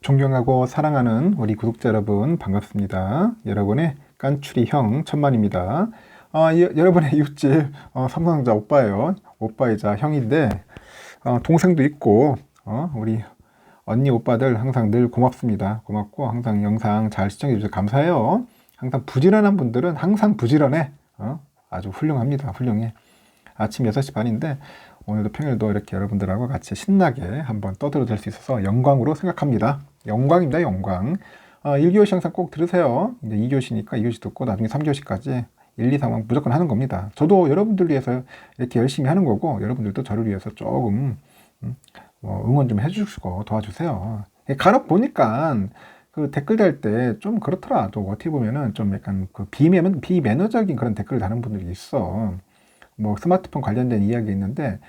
존경하고 사랑하는 우리 구독자 여러분 반갑습니다. 여러분의 깐추리 형 천만입니다. 아, 여, 여러분의 이웃집 어, 삼성전자 오빠예요. 오빠이자 형인데 어, 동생도 있고 어, 우리 언니 오빠들 항상 늘 고맙습니다. 고맙고 항상 영상 잘 시청해 주셔서 감사해요. 항상 부지런한 분들은 항상 부지런해. 어? 아주 훌륭합니다. 훌륭해. 아침 6시 반인데 오늘도 평일도 이렇게 여러분들하고 같이 신나게 한번 떠들어줄 수 있어서 영광으로 생각합니다. 영광입니다, 영광. 어, 1교시 항상 꼭 들으세요. 이제 2교시니까 2교시 듣고 나중에 3교시까지 1, 2, 3학 무조건 하는 겁니다. 저도 여러분들 위해서 이렇게 열심히 하는 거고 여러분들도 저를 위해서 조금 음, 뭐 응원 좀 해주시고 도와주세요. 간혹 보니까 그 댓글 달 때 좀 그렇더라. 또 어떻게 보면은 좀 약간 그 비매너, 비매너적인 그런 댓글 다는 분들이 있어. 뭐 스마트폰 관련된 이야기 있는데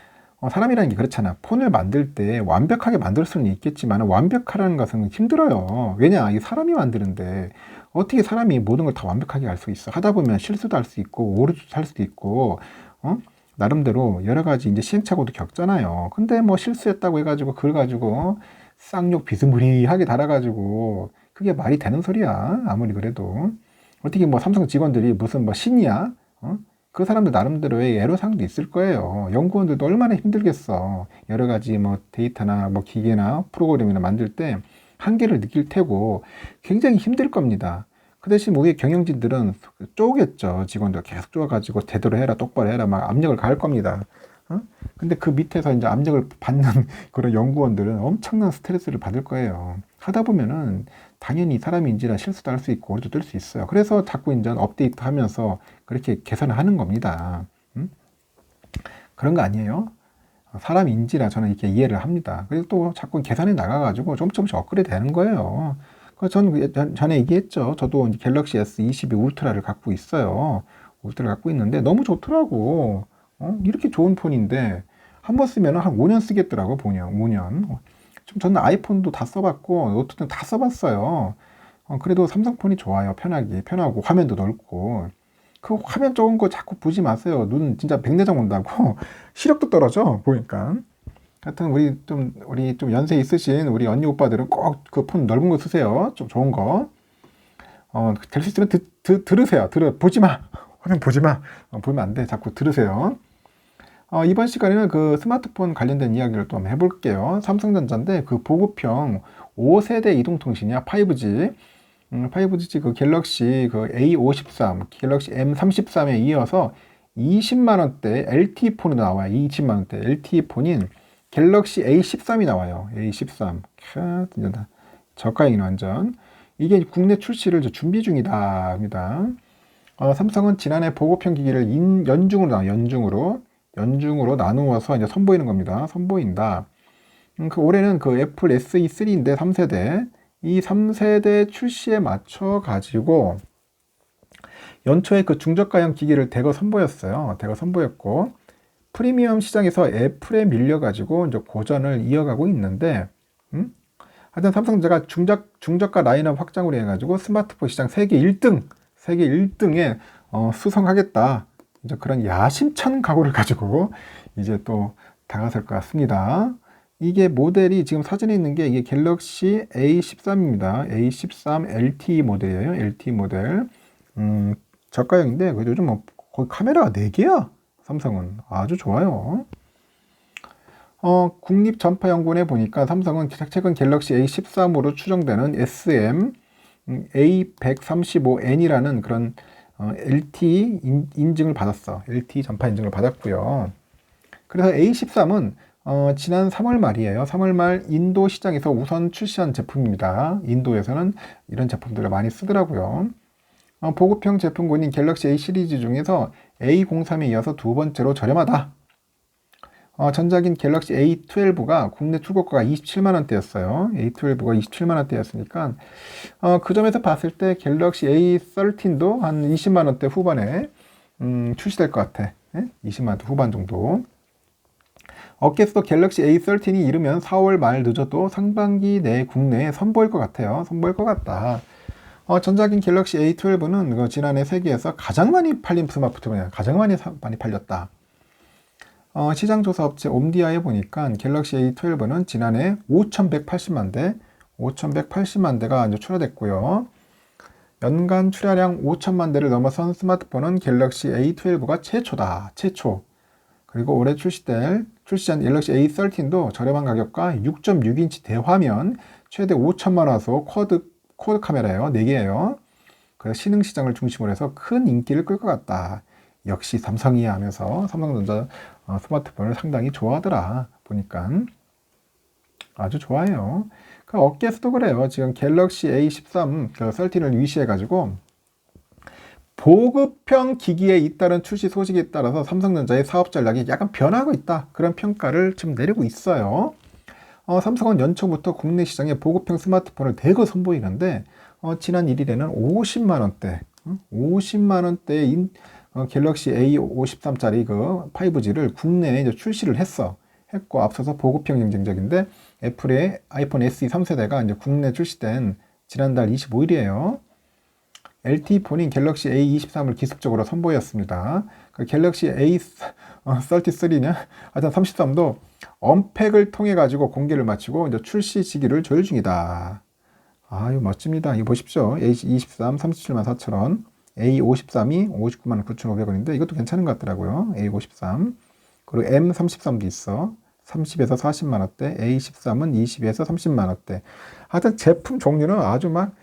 어, 사람이라는 게 그렇잖아. 폰을 만들 때 완벽하게 만들 수는 있겠지만 완벽하라는 것은 힘들어요. 왜냐? 이 사람이 만드는데 어떻게 사람이 모든 걸 다 완벽하게 할 수 있어? 하다 보면 실수도 할 수 있고 오류도 할 수도 있고 어? 나름대로 여러 가지 이제 시행착오도 겪잖아요. 근데 뭐 실수했다고 해가지고 그걸 가지고 쌍욕 비스무리하게 달아가지고 그게 말이 되는 소리야. 아무리 그래도 어떻게 뭐 삼성 직원들이 무슨 뭐 신이야? 어? 그 사람들 나름대로의 애로사항도 있을 거예요. 연구원들도 얼마나 힘들겠어. 여러 가지 뭐 데이터나 뭐 기계나 프로그램이나 만들 때 한계를 느낄 테고 굉장히 힘들 겁니다. 그 대신 우리 경영진들은 쪼겠죠. 직원들 계속 쪼아가지고 제대로 해라, 똑바로 해라, 막 압력을 가할 겁니다. 어? 근데 그 밑에서 이제 압력을 받는 그런 연구원들은 엄청난 스트레스를 받을 거예요. 하다 보면은 당연히 사람인지라 실수도 할 수 있고 오류도 뜰 수 있어요. 그래서 자꾸 이제 업데이트 하면서 그렇게 개선을 하는 겁니다. 음? 그런 거 아니에요? 사람인지라 저는 이렇게 이해를 합니다. 그래서 또 자꾸 계산해 나가가지고 좀 조금씩 업그레이드 되는 거예요. 저는 그 전에 얘기했죠. 저도 갤럭시 S22 울트라를 갖고 있어요. 울트라를 갖고 있는데 너무 좋더라고. 어? 이렇게 좋은 폰인데 한 번 쓰면 한 5년 쓰겠더라고, 5년. 5년. 좀 저는 아이폰도 다 써봤고 노트도 다 써봤어요. 어, 그래도 삼성폰이 좋아요. 편하게 편하고 화면도 넓고 그 화면 적은 거 자꾸 보지 마세요. 눈 진짜 백내장 온다고 시력도 떨어져 보니까. 하여튼 우리 좀 우리 좀 연세 있으신 우리 언니 오빠들은 꼭 그 폰 넓은 거 쓰세요. 좀 좋은 거. 어, 될 수 있으면 드, 드, 들으세요. 들어 보지 마. 화면 보지 마. 어, 보면 안 돼. 자꾸 들으세요. 어, 이번 시간에는 그 스마트폰 관련된 이야기를 또 한번 해볼게요. 삼성전자인데 그 보급형 5세대 이동통신이야 5G. 음, 5G 그 갤럭시 그 A53, 갤럭시 M33에 이어서 20만 원대 LTE 폰이 나와요. 20만 원대 LTE 폰인 갤럭시 A13이 나와요. A13. 캬, 저가형이 완전. 이게 국내 출시를 준비 중이다. 합니다. 어, 삼성은 지난해 보급형 기기를 인, 연중으로 나와 연중으로. 연중으로 나누어서 이제 선보이는 겁니다. 선보인다. 음, 그 올해는 그 애플 SE3인데 3세대. 이 3세대 출시에 맞춰 가지고 연초에 그 중저가형 기기를 대거 선보였어요. 대거 선보였고 프리미엄 시장에서 애플에 밀려 가지고 이제 고전을 이어가고 있는데 음? 하여튼 삼성전자가 중저, 중저가 라인업 확장을 해 가지고 스마트폰 시장 세계 1등, 세계 1등에 어, 수성하겠다. 이제 그런 야심찬 각오를 가지고 이제 또 다가설 것 같습니다. 이게 모델이 지금 사진에 있는 게 이게 갤럭시 A13입니다. A13 LTE 모델이에요. LTE 모델. 음, 저가형인데 요즘 뭐 거의 카메라가 4개야. 삼성은 아주 좋아요. 어, 국립전파연구원에 보니까 삼성은 최근 갤럭시 A13으로 추정되는 SM A135N이라는 그런 어, LTE 인, 증을 받았어. LTE 전파 인증을 받았고요. 그래서 A13은 어, 지난 3월 말이에요. 3월 말 인도 시장에서 우선 출시한 제품입니다. 인도에서는 이런 제품들을 많이 쓰더라고요. 어, 보급형 제품군인 갤럭시 A 시리즈 중에서 A03에 이어서 두 번째로 저렴하다. 어, 전작인 갤럭시 A12가 국내 출고가가 27만원대였어요. A12가 27만원대였으니까, 어, 그 점에서 봤을 때 갤럭시 A13도 한 20만원대 후반에, 음, 출시될 것 같아. 예? 20만원대 후반 정도. 어깨에서 갤럭시 A13이 이르면 4월 말 늦어도 상반기 내 국내에 선보일 것 같아요. 선보일 것 같다. 어, 전작인 갤럭시 A12는 그 지난해 세계에서 가장 많이 팔린 스마트폰이야. 가장 많이, 많이 팔렸다. 어, 시장조사 업체 옴디아에 보니까 갤럭시 A12는 지난해 5,180만 대, 5,180만 대가 이제 출하됐고요. 연간 출하량 5천만 대를 넘어선 스마트폰은 갤럭시 A12가 최초다. 최초. 그리고 올해 출시될 출시한 갤럭시 A13도 저렴한 가격과 6.6인치 대화면 최대 5천만 화소 쿼드 쿼드 카메라예요. 4개예요. 그래서 신흥 시장을 중심으로 해서 큰 인기를 끌 것 같다. 역시 삼성이야 하면서 삼성전자 어, 스마트폰을 상당히 좋아하더라. 보니까 아주 좋아해요. 그 업계에서도 그래요. 지금 갤럭시 A13 그 13을 위시해가지고 보급형 기기에 잇따른 출시 소식에 따라서 삼성전자의 사업 전략이 약간 변하고 있다. 그런 평가를 지금 내리고 있어요. 어, 삼성은 연초부터 국내 시장에 보급형 스마트폰을 대거 선보이는데 어, 지난 1일에는 50만 원대, 50만 원대의 어, 갤럭시 A53짜리 그 5G를 국내에 이제 출시를 했어. 했고 앞서서 보급형 경쟁적인데 애플의 아이폰 SE 3세대가 이제 국내 출시된 지난달 25일이에요. LTE 폰인 갤럭시 A23을 기습적으로 선보였습니다. 그 갤럭시 A33냐? 하여튼 33도 언팩을 통해 가지고 공개를 마치고 이제 출시 시기를 조율 중이다. 아유 멋집니다. 이거 보십시오. A23 37만 4천 원, A53이 59만 9,500원인데 이것도 괜찮은 것 같더라고요. A53 그리고 M33도 있어. 30에서 40만 원대, A13은 20에서 30만 원대. 하여튼 제품 종류는 아주 막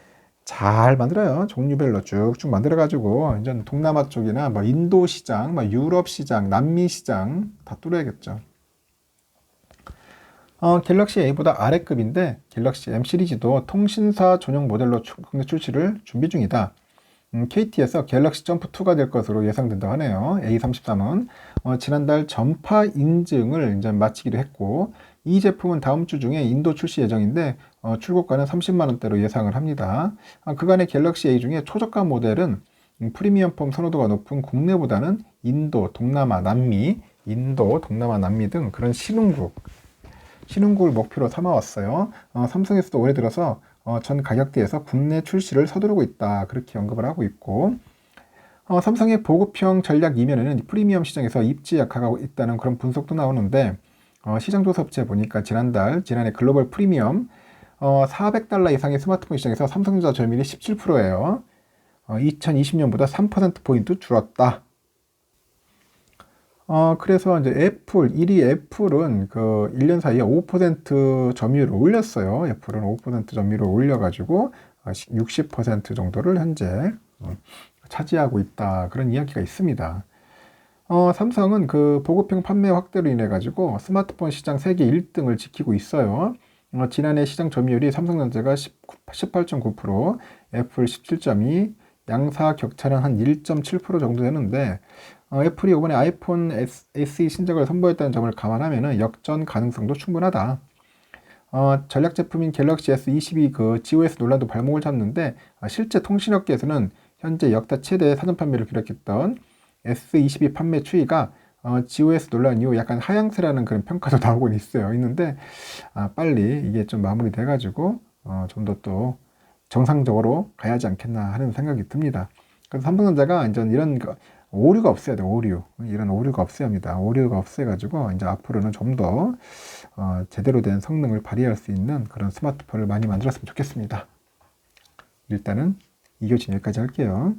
잘 만들어요. 종류별로 쭉쭉 만들어가지고, 이제 동남아 쪽이나 뭐 인도 시장, 뭐 유럽 시장, 남미 시장 다 뚫어야겠죠. 어, 갤럭시 A보다 아래급인데, 갤럭시 M 시리즈도 통신사 전용 모델로 국내 출시를 준비 중이다. 음, KT에서 갤럭시 점프 2가 될 것으로 예상된다고 하네요. A33은 어, 지난달 전파 인증을 이제 마치기로 했고 이 제품은 다음 주 중에 인도 출시 예정인데 어, 출고가는 30만 원대로 예상을 합니다. 아, 그간의 갤럭시 A 중에 초저가 모델은 음, 프리미엄 폼 선호도가 높은 국내보다는 인도, 동남아, 남미, 인도, 동남아, 남미 등 그런 신흥국 신흥국을 목표로 삼아왔어요. 어, 삼성에서도 올해 들어서 어, 전 가격대에서 국내 출시를 서두르고 있다. 그렇게 언급을 하고 있고 어, 삼성의 보급형 전략 이면에는 프리미엄 시장에서 입지 약화가 있다는 그런 분석도 나오는데 어, 시장 조사 업체 보니까 지난달 지난해 글로벌 프리미엄 어, 400달러 이상의 스마트폰 시장에서 삼성전자 점유율이 17%예요. 어, 2020년보다 3%포인트 줄었다. 어, 그래서 이제 애플, 1위 애플은 그 1년 사이에 5% 점유율을 올렸어요. 애플은 5% 점유율을 올려가지고 60% 어, 정도를 현재 어, 차지하고 있다. 그런 이야기가 있습니다. 어, 삼성은 그 보급형 판매 확대로 인해 가지고 스마트폰 시장 세계 1등을 지키고 있어요. 어, 지난해 시장 점유율이 삼성전자가 18.9%, 애플 17.2, 양사 격차는 한 1.7% 정도 되는데 어, 애플이 이번에 아이폰 SE 신작을 선보였다는 점을 감안하면 역전 가능성도 충분하다. 어, 전략 제품인 갤럭시 S22 그 GOS 논란도 발목을 잡는데 어, 실제 통신업계에서는 현재 역대 최대 사전 판매를 기록했던 S22 판매 추이가 어, GOS 논란 이후 약간 하향세라는 그런 평가도 나오고 있어요. 있는데 아, 빨리 이게 좀 마무리돼 가지고 어, 좀더 또 정상적으로 가야지 않겠나 하는 생각이 듭니다. 그래서 삼성전자가 이제 이런 오류가 없어야 돼, 오류. 이런 오류가 없어야 합니다. 오류가 없어가지고, 이제 앞으로는 좀더 어, 제대로 된 성능을 발휘할 수 있는 그런 스마트폰을 많이 만들었으면 좋겠습니다. 일단은 이교진 여기까지 할게요.